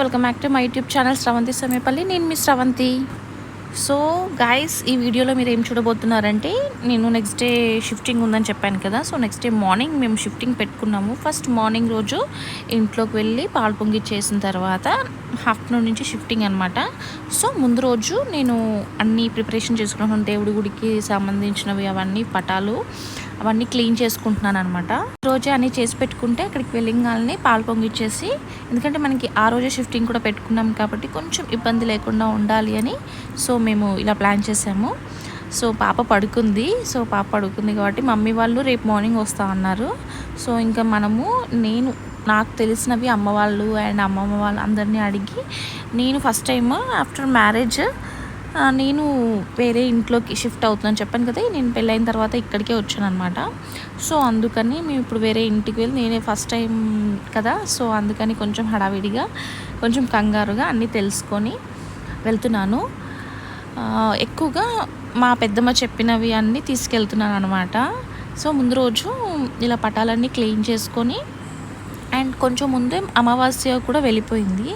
Welcome back to my YouTube channel Sravanthi Samayapalli నేను మీ Sravanthi. So guys ఈ వీడియోలో మీరు ఏం చూడబోతున్నారంటే నేను నెక్స్ట్ డే షిఫ్టింగ్ ఉందని చెప్పాను కదా. సో నెక్స్ట్ డే మార్నింగ్ మేము షిఫ్టింగ్ పెట్టుకున్నాము. ఫస్ట్ మార్నింగ్ రోజు ఇంట్లోకి వెళ్ళి పాలు పొంగి చేసిన తర్వాత ఆఫ్టర్నూన్ నుంచి షిఫ్టింగ్ అనమాట సో ముందు రోజు నేను అన్నీ ప్రిపరేషన్ చేసుకున్నాను. దేవుడి గుడికి సంబంధించినవి అవన్నీ పటాలు అవన్నీ క్లీన్ చేసుకుంటున్నాను అనమాట రోజే అన్నీ చేసి పెట్టుకుంటే అక్కడికి వెళ్ళింగాలని పాలు పొంగిచ్చేసి ఎందుకంటే మనకి ఆ రోజే షిఫ్టింగ్ కూడా పెట్టుకున్నాం కాబట్టి కొంచెం ఇబ్బంది లేకుండా ఉండాలి అని సో మేము ఇలా ప్లాన్ చేసాము. సో పాప పడుకుంది. సో పాప పడుకుంది కాబట్టి మమ్మీ వాళ్ళు రేపు మార్నింగ్ వస్తా అన్నారు. సో ఇంకా మనము నేను నాకు తెలిసినవి అమ్మ వాళ్ళు అండ్ అమ్మమ్మ వాళ్ళు అందరినీ అడిగి నేను ఫస్ట్ టైం ఆఫ్టర్ మ్యారేజ్ నేను వేరే ఇంట్లోకి షిఫ్ట్ అవుతున్నాను చెప్పాను కదా నేను పెళ్ళైన తర్వాత ఇక్కడికే వచ్చాను అనమాట సో అందుకని మేము ఇప్పుడు వేరే ఇంటికి వెళ్ళి నేనే ఫస్ట్ టైం కదా సో అందుకని కొంచెం హడావిడిగా కొంచెం కంగారుగా అన్నీ తెలుసుకొని వెళ్తున్నాను. ఎక్కువగా మా పెద్దమ్మ చెప్పినవి అన్నీ తీసుకెళ్తున్నాను అనమాట సో ముందు రోజు ఇలా పటాలన్నీ క్లీన్ చేసుకొని అండ్ కొంచెం ముందే అమావాస్య కూడా వెళ్ళిపోయింది.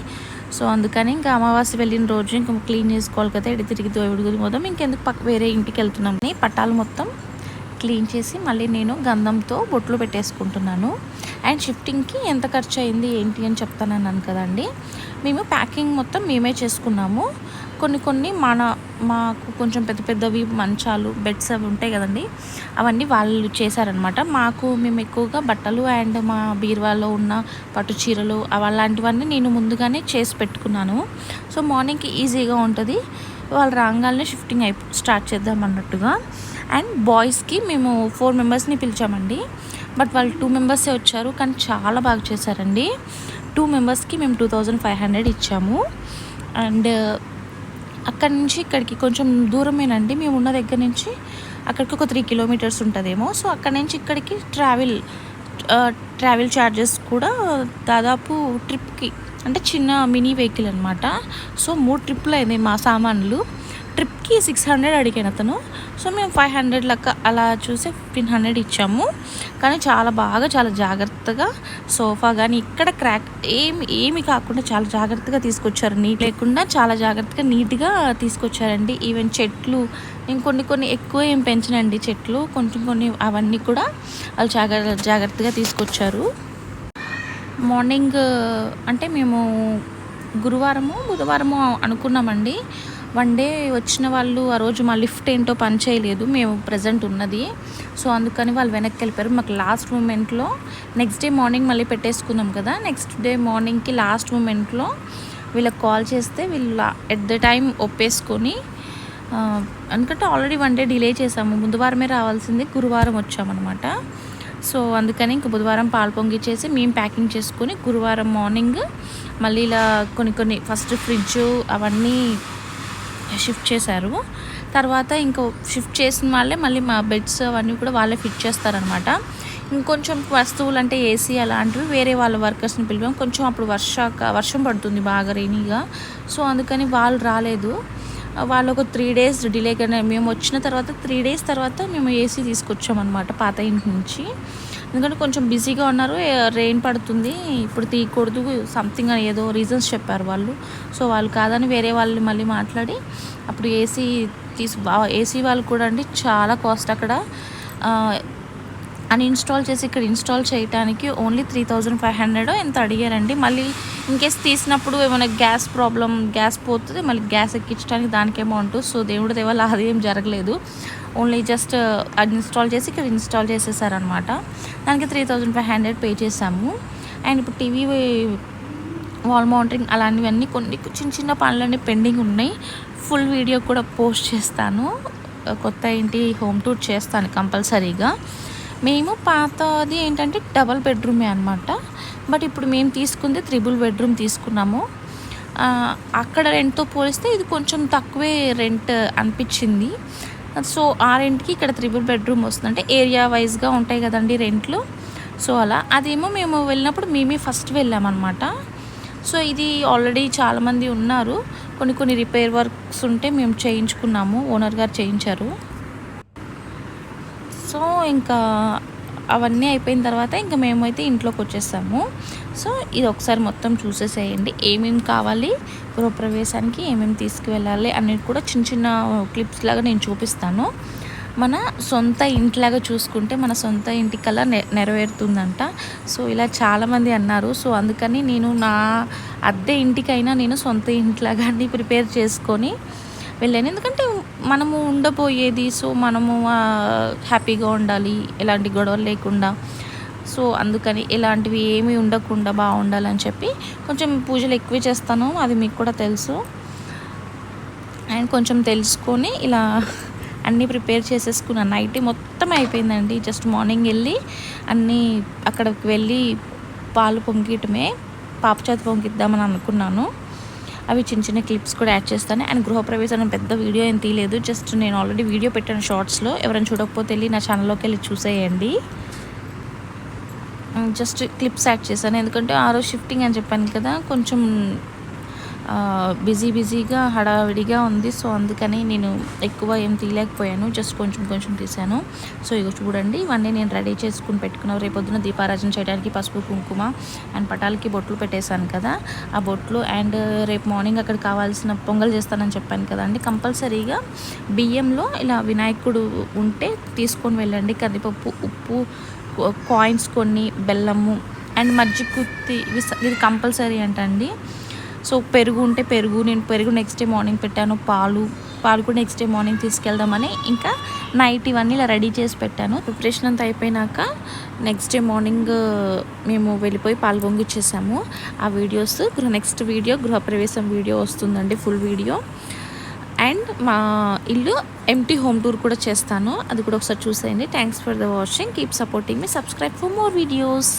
సో అందుకని ఇంకా అమావాస్య వెళ్ళిన రోజు ఇంకా క్లీన్ చేసుకోవాలి కదా ఎడి తిరిగి దేవుడి మొత్తం ఇంకెందుకు పక్క వేరే ఇంటికి వెళ్తున్నాం. పట్టాలు మొత్తం క్లీన్ చేసి మళ్ళీ నేను గంధంతో బొట్లు పెట్టేసుకుంటున్నాను. అండ్ షిఫ్టింగ్కి ఎంత ఖర్చు అయింది ఏంటి అని చెప్తానన్నాను కదండి. మేము ప్యాకింగ్ మొత్తం మేమే చేసుకున్నాము. కొన్ని కొన్ని మన మాకు కొంచెం పెద్ద పెద్దవి మంచాలు బెడ్స్ అవి ఉంటాయి కదండి. అవన్నీ వాళ్ళు చేశారనమాట మాకు మేము ఎక్కువగా బట్టలు అండ్ మా బీరువాలో ఉన్న పట్టు చీరలు అలాంటివన్నీ నేను ముందుగానే చేసి పెట్టుకున్నాను. సో మార్నింగ్కి ఈజీగా ఉంటుంది. వాళ్ళు రాగానే షిఫ్టింగ్ అయి స్టార్ట్ చేద్దాం అన్నట్టుగా. అండ్ బాయ్స్కి మేము ఫోర్ మెంబర్స్ని పిలిచామండి. బట్ వాళ్ళు టూ మెంబర్సే వచ్చారు. కానీ చాలా బాగా చేశారండి. టూ మెంబర్స్కి మేము టూ థౌజండ్ ఫైవ్ హండ్రెడ్ ఇచ్చాము. అండ్ అక్కడి నుంచి ఇక్కడికి కొంచెం దూరమేనండి. మేము ఉన్న దగ్గర నుంచి అక్కడికి ఒక త్రీ కిలోమీటర్స్ ఉంటుందేమో. సో అక్కడి నుంచి ఇక్కడికి ట్రావెల్ ట్రావెల్ ఛార్జెస్ కూడా దాదాపు ట్రిప్కి అంటే చిన్న మినీ వెహికల్ అనమాట సో మూడు ట్రిప్లు అయింది మా సామాన్లు. కి సిక్స్ హండ్రెడ్ అడిగాను అతను. సో మేము ఫైవ్ హండ్రెడ్ లెక్క అలా చూసి ఫిఫ్టీన్ హండ్రెడ్ ఇచ్చాము. కానీ చాలా బాగా చాలా జాగ్రత్తగా సోఫా కానీ ఇక్కడ క్రాక్ ఏమి ఏమి కాకుండా చాలా జాగ్రత్తగా తీసుకొచ్చారు. నీట్ లేకుండా చాలా జాగ్రత్తగా నీట్గా తీసుకొచ్చారండి. ఈవెన్ చెట్లు నేను కొన్ని కొన్ని ఎక్కువ ఏం పెంచనండి చెట్లు. కొంచెం కొన్ని అవన్నీ కూడా వాళ్ళు జాగ్రత్త జాగ్రత్తగా తీసుకొచ్చారు. మార్నింగ్ అంటే మేము గురువారము బుధవారము అనుకున్నామండి. వన్ డే వచ్చిన వాళ్ళు ఆ రోజు మా లిఫ్ట్ ఏంటో పని చేయలేదు మేము ప్రజెంట్ ఉన్నది. సో అందుకని వాళ్ళు వెనక్కి వెళ్ళిపోయారు. మాకు లాస్ట్ మూమెంట్లో నెక్స్ట్ డే మార్నింగ్ మళ్ళీ పెట్టేసుకున్నాం కదా నెక్స్ట్ డే మార్నింగ్కి లాస్ట్ మూమెంట్లో వీళ్ళకి కాల్ చేస్తే వీళ్ళు ఎట్ ద టైం ఒప్పేసుకొని ఎందుకంటే ఆల్రెడీ వన్ డే డిలే చేసాము బుధవారమే రావాల్సింది గురువారం వచ్చామన్నమాట. సో అందుకని ఇంక బుధవారం పాలు పొంగిచ్చేసి మేము ప్యాకింగ్ చేసుకొని గురువారం మార్నింగ్ మళ్ళీ ఇలా కొన్ని కొన్ని ఫస్ట్ ఫ్రిడ్జ్ అవన్నీ షిఫ్ట్ చేశారు. తర్వాత ఇంకో షిఫ్ట్ చేసిన వాళ్ళే మళ్ళీ మా బెడ్స్ అవన్నీ కూడా వాళ్ళే ఫిట్ చేస్తారనమాట ఇంకొంచెం వస్తువులు అంటే ఏసీ అలాంటివి వేరే వాళ్ళ వర్కర్స్ని పిలిపాం. కొంచెం అప్పుడు వర్షాక వర్షం పడుతుంది బాగా రెయినీగా సో అందుకని వాళ్ళు రాలేదు. వాళ్ళు ఒక త్రీ డేస్ డిలేగానే మేము వచ్చిన తర్వాత త్రీ డేస్ తర్వాత మేము ఏసీ తీసుకొచ్చామన్నమాట పాత ఇంటి నుంచి. ఎందుకంటే కొంచెం బిజీగా ఉన్నారు రెయిన్ పడుతుంది ఇప్పుడు తీయకూడదు సంథింగ్ అని ఏదో రీజన్స్ చెప్పారు వాళ్ళు. సో వాళ్ళు కాదని వేరే వాళ్ళు మళ్ళీ మాట్లాడి అప్పుడు ఏసీ తీసు ఏసీ వాళ్ళు కూడా అండి చాలా కాస్ట్ అక్కడ. అని ఇన్స్టాల్ చేసి ఇక్కడ ఇన్స్టాల్ చేయడానికి only three thousand five hundred ఎంత అడిగారండి. మళ్ళీ ఇన్కేస్ తీసినప్పుడు ఏమైనా గ్యాస్ ప్రాబ్లం గ్యాస్ పోతుంది మళ్ళీ గ్యాస్ ఎక్కించడానికి దానికి అమౌంట్ సో దేవుడి దేవాల అది ఏం జరగలేదు. ఓన్లీ జస్ట్ అది ఇన్స్టాల్ చేసి ఇక్కడ ఇన్స్టాల్ చేసేసారనమాట దానికి three thousand five hundred pay చేసాము అండ్ ఇప్పుడు టీవీ వాల్ మౌంటరింగ్ అలాంటివన్నీ కొన్ని చిన్న చిన్న పనులన్నీ పెండింగ్ ఉన్నాయి. ఫుల్ వీడియో కూడా పోస్ట్ చేస్తాను. కొత్త ఇంటి హోమ్ టూర్ చేస్తాను కంపల్సరీగా. మేము పాతది ఏంటంటే డబల్ బెడ్రూమే అనమాట బట్ ఇప్పుడు మేము తీసుకుంది త్రిబుల్ బెడ్రూమ్ తీసుకున్నాము. అక్కడ రెంట్తో పోలిస్తే ఇది కొంచెం తక్కువే రెంట్ అనిపించింది. సో ఆ రెంట్కి ఇక్కడ త్రిబుల్ బెడ్రూమ్ వస్తుంది. అంటే ఏరియా వైజ్గా ఉంటాయి కదండి రెంట్లు. సో అలా. అదేమో మేము వెళ్ళినప్పుడు మేమే ఫస్ట్ వెళ్ళామన్నమాట. సో ఇది ఆల్రెడీ చాలామంది ఉన్నారు. కొన్ని కొన్ని రిపేర్ వర్క్స్ ఉంటే మేము చేయించుకున్నాము. ఓనర్ గారు చేయించారు. సో ఇంకా అవన్నీ అయిపోయిన తర్వాత ఇంకా మేమైతే ఇంట్లోకి వచ్చేసాము. సో ఇది ఒకసారి మొత్తం చూసేసేయండి. ఏమేమి కావాలి గృహప్రవేశానికి ఏమేమి తీసుకువెళ్ళాలి అనేది కూడా చిన్న చిన్న క్లిప్స్ లాగా నేను చూపిస్తాను. మన సొంత ఇంటిలాగా చూసుకుంటే మన సొంత ఇంటి కల్లా నె నెరవేరుతుందంట. సో ఇలా చాలామంది అన్నారు. సో అందుకని నేను నా అద్దె ఇంటికైనా నేను సొంత ఇంటిలాగా అన్ని ప్రిపేర్ చేసుకొని వెళ్ళాను. ఎందుకంటే మనము ఉండబోయేది సో మనము హ్యాపీగా ఉండాలి ఎలాంటి గొడవలు లేకుండా. సో అందుకని ఇలాంటివి ఏమీ ఉండకుండా బాగుండాలని చెప్పి కొంచెం పూజలు ఎక్కువ చేస్తాను అది మీకు కూడా తెలుసు. అండ్ కొంచెం తెలుసుకొని ఇలా అన్నీ ప్రిపేర్ చేసేసుకున్నాను నైట్ మొత్తం అయిపోయిందండి. జస్ట్ మార్నింగ్ వెళ్ళి అన్నీ అక్కడికి వెళ్ళి పాలు పొంగియటమే పాప చేత పొంగిద్దామని అనుకున్నాను. అవి చిన్న చిన్న క్లిప్స్ కూడా యాడ్ చేస్తాను. అండ్ గృహప్రవేశం పెద్ద వీడియో ఏం తీయలేదు. జస్ట్ నేను ఆల్రెడీ వీడియో పెట్టాను షార్ట్స్లో ఎవరైనా చూడకపోతే వెళ్ళి నా ఛానల్లోకి వెళ్ళి చూసేయండి. జస్ట్ క్లిప్స్ యాడ్ చేశాను. ఎందుకంటే ఆ రోజు షిఫ్టింగ్ అని చెప్పాను కదా కొంచెం బిజీ బిజీగా హడావిడిగా ఉంది. సో అందుకని నేను ఎక్కువ ఏం తీయలేకపోయాను. జస్ట్ కొంచెం కొంచెం తీసాను సో ఇక చూడండి. ఇవన్నీ నేను రెడీ చేసుకుని పెట్టుకున్నాను. రేపొద్దున దీపారాజన చేయడానికి పసుపు కుంకుమ అండ్ పటాలకి బొట్లు పెట్టేశాను కదా. ఆ బొట్లు అండ్ రేపు మార్నింగ్ అక్కడ కావాల్సిన పొంగల్ చేస్తానని చెప్పాను కదండి కంపల్సరీగా బియ్యంలో ఇలా వినాయకుడు ఉంటే తీసుకొని వెళ్ళండి. కందిపప్పు ఉప్పు కాయిన్స్ కొన్ని బెల్లము అండ్ మజ్జిగుత్తి ఇవి ఇది కంపల్సరీ అంటండి. సో పెరుగు ఉంటే పెరుగు నేను పెరుగు నెక్స్ట్ డే మార్నింగ్ పెట్టాను పాలు పాలు కూడా నెక్స్ట్ డే మార్నింగ్ తీసుకెళ్దామని ఇంకా నైట్ ఇవన్నీ ఇలా రెడీ చేసి పెట్టాను. ప్రిపరేషన్ అంతా అయిపోయినాక నెక్స్ట్ డే మార్నింగ్ మేము వెళ్ళిపోయి పాల్గొంగిచ్చేసాము ఆ వీడియోస్ గృహ నెక్స్ట్ వీడియో గృహప్రవేశం వీడియో వస్తుందండి ఫుల్ వీడియో అండ్ మా ఇల్లు ఎంటీ హోమ్ టూర్ కూడా చేస్తాను. అది కూడా ఒకసారి చూసేయండి. Thanks for the watching keep supporting me subscribe for more videos